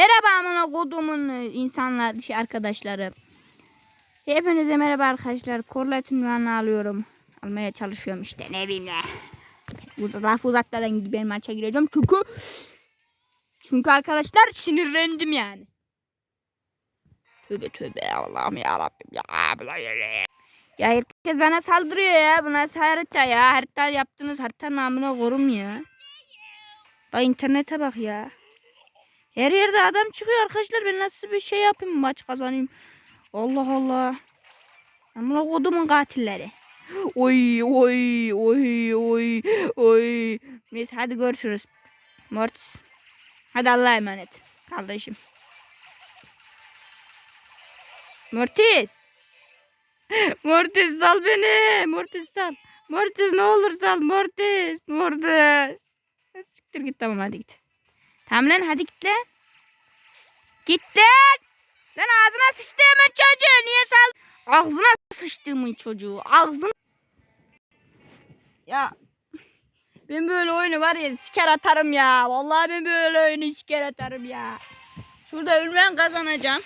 Merhaba amına kodumun insanlar şey, arkadaşları. Hepinize merhaba arkadaşlar. Korlet ünvanını alıyorum. Almaya çalışıyorum işte ne bileyim ne. Laf uzatmadan ben maça gireceğim çünkü çünkü arkadaşlar sinirlendim yani. Tövbe tövbe Allah'ım ya Rabbim ya. Ya herkes bana saldırıyor ya. Bu nasıl harita ya? Harita yaptınız harita namına korum ya. Bak internete bak ya. Her yerde adam çıkıyor arkadaşlar. Ben nasıl bir şey yapayım maç kazanayım. Allah Allah. Amına kodumun katilleri. Oy oy oy oy oy. Neyse hadi görüşürüz. Mortis. Hadi Allah'a emanet. Kardeşim. Mortis. Mortis sal beni. Mortis sal. Mortis ne olur sal. Mortis. Mortis. Siktir git tamam hadi git. Tamam lan hadi git lan. Git lan. Lan ağzına sıçtığımın çocuğu niye sal? Ağzına sıçtığımın çocuğu. Ağzına. Ya. Ben böyle oyunu var ya siker atarım ya. Vallahi ben böyle oyunu siker atarım ya. Şurada ünvan kazanacağım.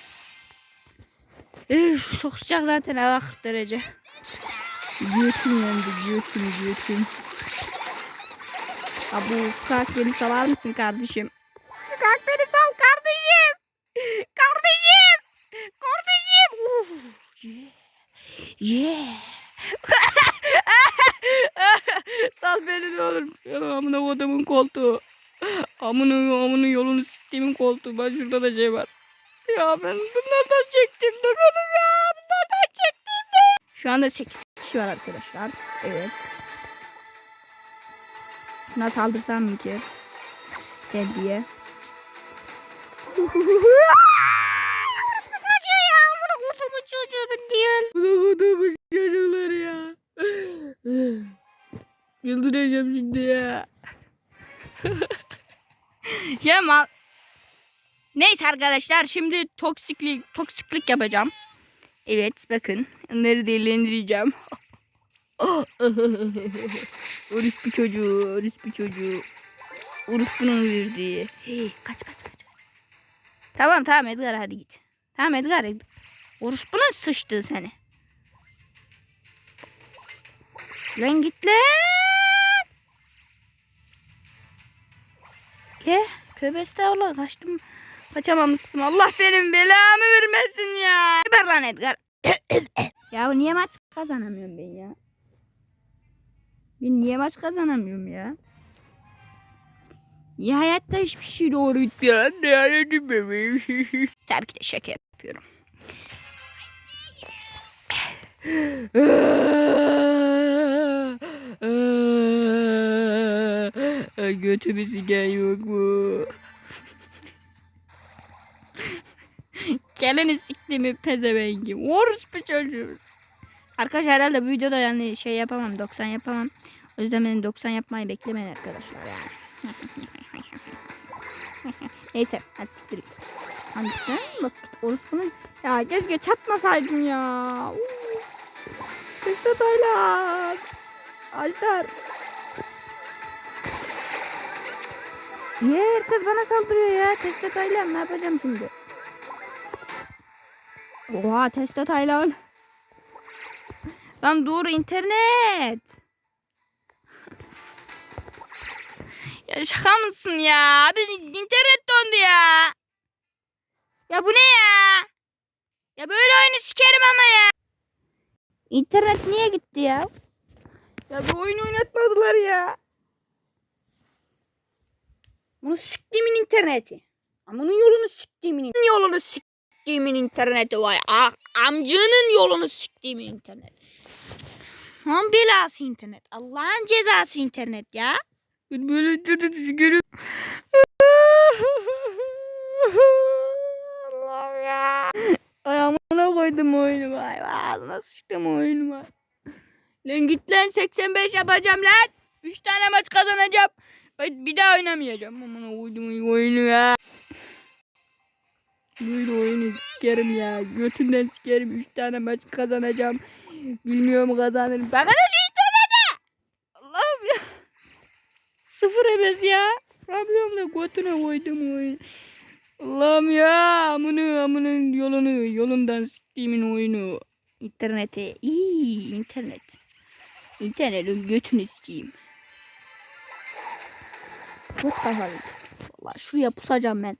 Üf, çok sıcak zaten hava 40 derece. Giyotin yandı giyotin giyotin. Abu kalk beni salar mısın kardeşim? Kalk beni sal kardeşim. Kardeşim. Kardeşim. Uf. Yeah. Sal beni ne olur. Amına kodumun koltuğu. Amının amının yolunu siktiğimin koltuğu. Ben şurada da şey var. Ya ben bunlardan çektim de benim ya. Bunlardan çektim de. Şu anda 8 kişi var arkadaşlar. Evet. Şuna saldırsam mı ki? Sen diye. Çocuğu ya. Bunu kutumu çocuğu diyor. Bunu kutumu çocuklar ya. Şimdi ya. ya mal. Neyse arkadaşlar şimdi toksiklik toksiklik yapacağım. Evet bakın onları değerlendireceğim. Oruç bir çocuğu, bir çocuğu. Oruç bunun verdiği. Hey, kaç. kaç. Tamam tamam Edgar hadi git. Tamam Edgar. Oruç bunun sıçtı seni. Lan git lan. Ye. Tövbe estağfurullah kaçtım. Kaçamamışsın. Allah benim belamı vermesin ya. Geber lan Edgar. ya niye maç kazanamıyorum ben ya? Ben niye maç kazanamıyorum ya? Ya hayatta hiçbir şey doğru gitmiyor. Ne hayatim bebeğim. Tabii ki de şaka yapıyorum. Götümü siken yok mu? Geleni siktiğimi pezevengim. Orospu çocuğu. Arkadaşlar herhalde bu videoda yani şey yapamam 90 yapamam. O yüzden benim 90 yapmayı beklemeyin arkadaşlar yani. Neyse hadi siktir git. Hadi. Bak orospunun. Ya keşke çatmasaydım ya. Kısta Taylan. Açlar. Niye herkes bana saldırıyor ya? Teste Taylan ne yapacağım şimdi? Oha Teste Taylan. Lan dur internet. Ya şaka mısın ya? Abi internet dondu ya. Ya bu ne ya? Ya böyle oyunu sikerim ama ya. İnternet niye gitti ya? Ya bu oyun oynatmadılar ya. Bunu siktiğimin interneti. Amanın yolunu siktiğimin yolunu siktiğimin interneti vay. A amcının yolunu siktiğimin internet. Lan belası internet. Allah'ın cezası internet ya. Ben böyle interneti sikerim. Allah'ım ya. Ayağımına koydum oyunu vay. Ağzına sıçtım oyunu vay. Lan git lan 85 yapacağım lan. 3 tane maç kazanacağım. Ben bir daha oynamayacağım. Aman koydum oyunu ya. Böyle oyunu sikerim ya. Götünden sikerim. 3 tane maç kazanacağım. Bilmiyorum kazanırım. Bakın şu internete. Allah'ım ya. Sıfır heves ya. Rabbim da götüne koydum oyunu. Allah'ım ya amını amının yolunu yolundan siktiğimin oyunu. İnternete iyi internet. İnternetin götünü sikeyim. Çok kafalı. Vallahi şuraya pusacağım ben.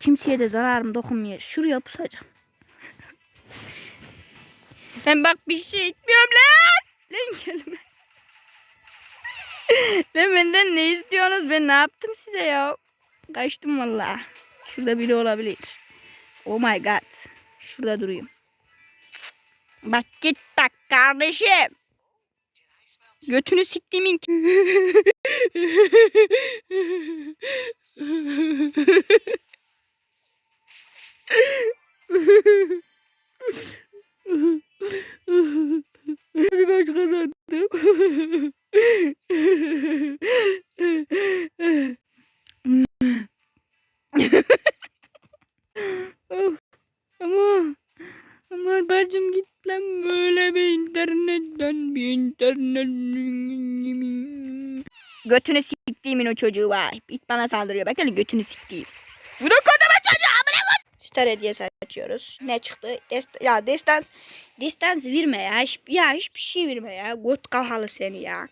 Kimseye de zararım dokunmuyor. Şuraya pusacağım. Ben bak bir şey etmiyorum lan. Lan gelme. Lan benden ne istiyorsunuz? Ben ne yaptım size ya? Kaçtım vallahi. Şurada biri olabilir. Oh my god. Şurada durayım. Bak git bak kardeşim. Götünü siktiğimin. Bir maç kazandım. Of, ama ama bacım git lan böyle bir internetten bir internet. Götünü siktiğimin o çocuğu var. Bit bana saldırıyor. Bak hele götünü siktiğim. Bu da koduma çocuğu amına koy. Star hediyesi açıyoruz. Ne çıktı? Dest ya destans destans verme ya. Hiç, ya hiçbir şey verme ya. Got kafalı seni ya.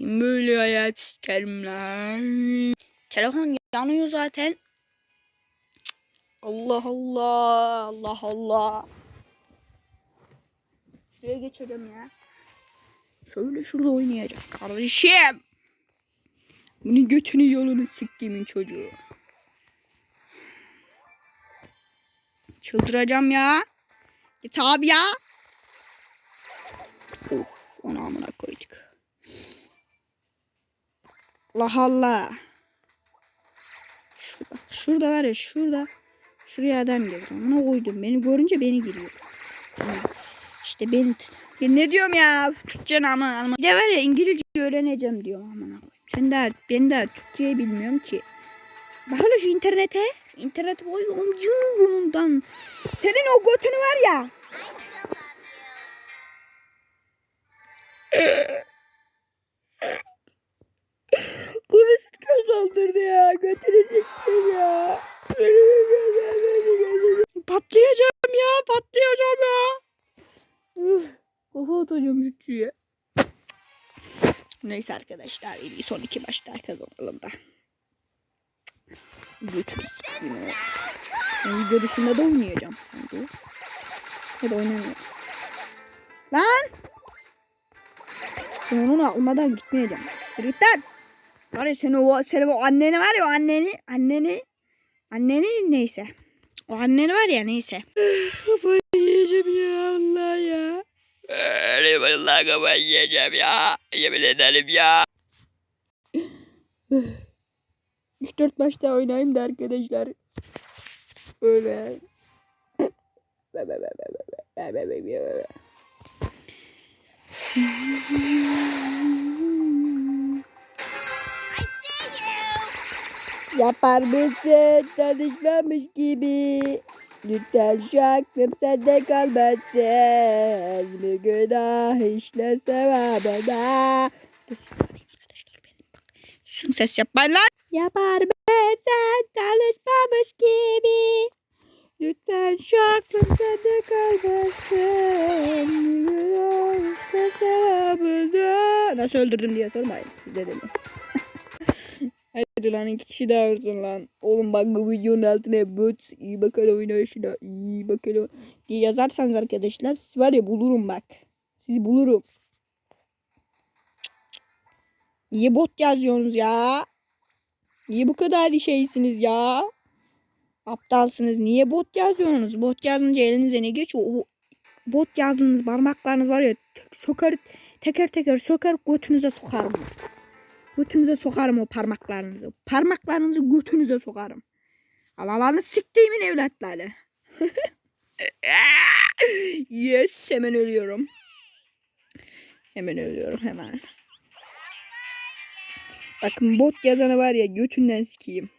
Ben böyle hayat isterim lan. Telefon yanıyor zaten. Allah Allah. Allah Allah. Şuraya geçeceğim ya. Şöyle şurada oynayacak kardeşim. Bunun götünü yolunu siktiğimin çocuğu. Çıldıracağım ya. Git abi ya. Of, onu amına koyduk. Allah Allah. Şurada, şurada var ya şurada. Şuraya adam girdi. Ona koydum. Beni görünce beni giriyor. İşte beni... Ben ne diyorum ya? Türkçe ama. Bir de var ya İngilizce öğreneceğim diyorum amına koyayım. Sen daha ben daha Türkçeyi bilmiyorum ki. Bak hele şu internete. Şu internete boy omcundan. Senin o götünü var ya. Konuşut kazandırdı ya. Götünü siktim ya. Patlayacağım ya. Patlayacağım ya. Kafa atacağım şutçuya. Neyse arkadaşlar. en iyi son iki maçta kazanalım da. Götünü sikeyim ya. Ben video dışında da oynayacağım sanki. Ya da oynamıyorum. Lan! Ben onu almadan gitmeyeceğim. Git lan! Var ya senin o, senin o anneni var ya anneni, anneni, anneni neyse. O anneni var ya neyse. Kafayı yiyeceğim ya. Öyle vallahi kafayı yiyeceğim ya. Yemin ederim ya. 3-4 maçta oynayayım da arkadaşlar. Böyle. Yapar mısın tanışmamış gibi? Lütfen şu aklım sende kalmasın. Bu günah işle sevabına. Şun ses yapmayın. Yapar mısın tanışmamış gibi? Lütfen şu aklım sende kalmasın. Bu günah işle sevabına. Nasıl öldürdüm diye sormayın. Siz dedim. Hadi lan iki kişi daha olsun lan. Oğlum bak bu videonun altına bot iyi bakalım oyna şuna iyi bakalım diye yazarsanız arkadaşlar siz var ya bulurum bak. Sizi bulurum. Niye bot yazıyorsunuz ya? Niye bu kadar şeysiniz ya? Aptalsınız. Niye bot yazıyorsunuz? Bot yazınca elinize ne geçiyor? O bot yazdığınız parmaklarınız var ya tek- sokar teker teker sokar götünüze sokarım. Götünüze sokarım o parmaklarınızı. Parmaklarınızı götünüze sokarım. Alalarını siktiğimin evlatları. yes hemen ölüyorum. Hemen ölüyorum hemen. Bakın bot yazanı var ya götünden sikeyim.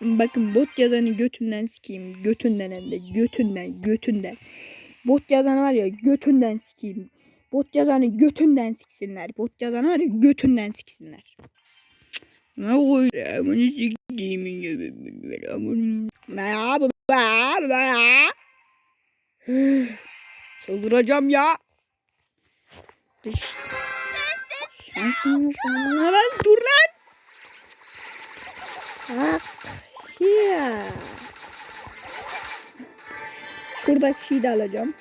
Bakın bot yazanı götünden sikeyim. Götünden hem de götünden götünden. Bot yazanı var ya götünden sikeyim. Bot yazanı götünden siksinler. Bot yazanı var ya götünden siksinler. Ne koy? Amını siktiğimin gibi. Ne yapayım? Çıldıracağım ya. Lan dur lan. Bak. Ya. Şuradaki şeyi de alacağım.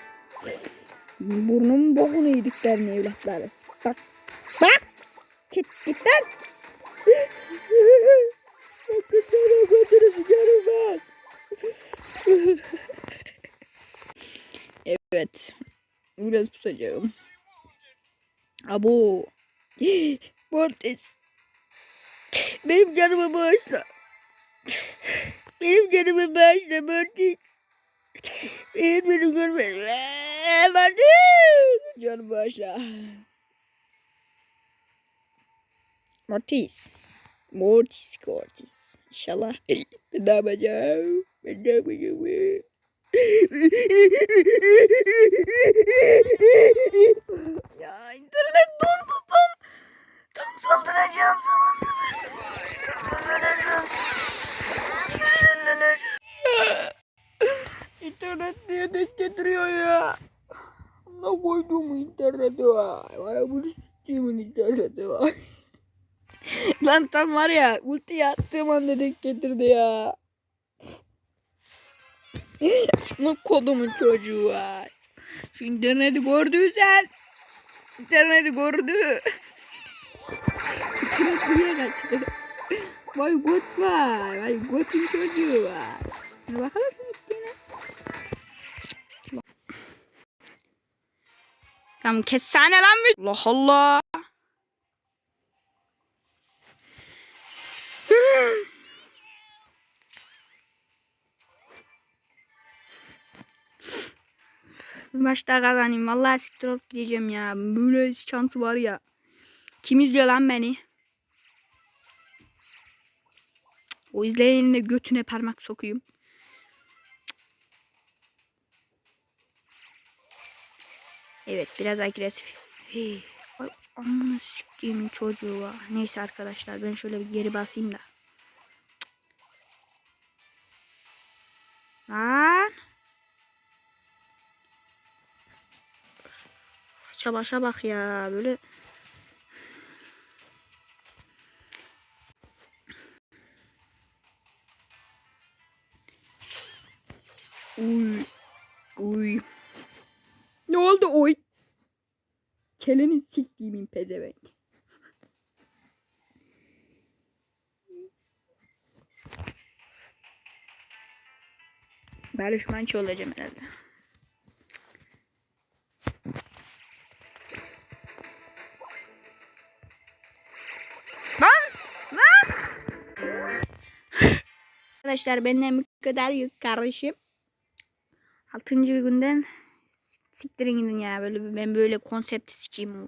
Burnum bokunu yediklerini evlatları. Bak. Bak. Git git lan. Bakın götürüp canım bak. evet. Biraz pusacağım. Abo. Mortis. Benim canımı bağışla. Benim canımı bağışla Mortis. Benim benim görmedim. Mortis. Canımı bağışla. Mortis. Mortis Mortis. İnşallah ben ne yapacağım? Ben ne yapacağım? ya internet dondu tam. Tam saldıracağım zamanda. internet diye denk getiriyor ya. Ne koyduğum interneti var. Bana bunu s**timin interneti var. Lan tam var ya ulti attığım anda denk getirdi ya. ne kodumun çocuğu var. Şu interneti gördüysen. İnterneti gördü. İnternet buraya kaçtı. Vay göt var. Vay götün çocuğu var. Bakalım Tamam kessane lan bir. Allah Allah. Bir maç daha kazanayım. Vallahi siktir olup gideceğim ya. Böyle şansı var ya. Kim izliyor lan beni? O izleyenin de götüne parmak sokayım. Evet biraz agresif. Hey, ay, amına siktiğimin çocuğu var. Neyse arkadaşlar ben şöyle bir geri basayım da. Lan. Başa başa bak ya böyle. Pezevenk. Barış Manço olacağım herhalde. Arkadaşlar benden bu kadar yük. Altıncı günden siktirin gidin ya böyle ben böyle konsepti sikeyim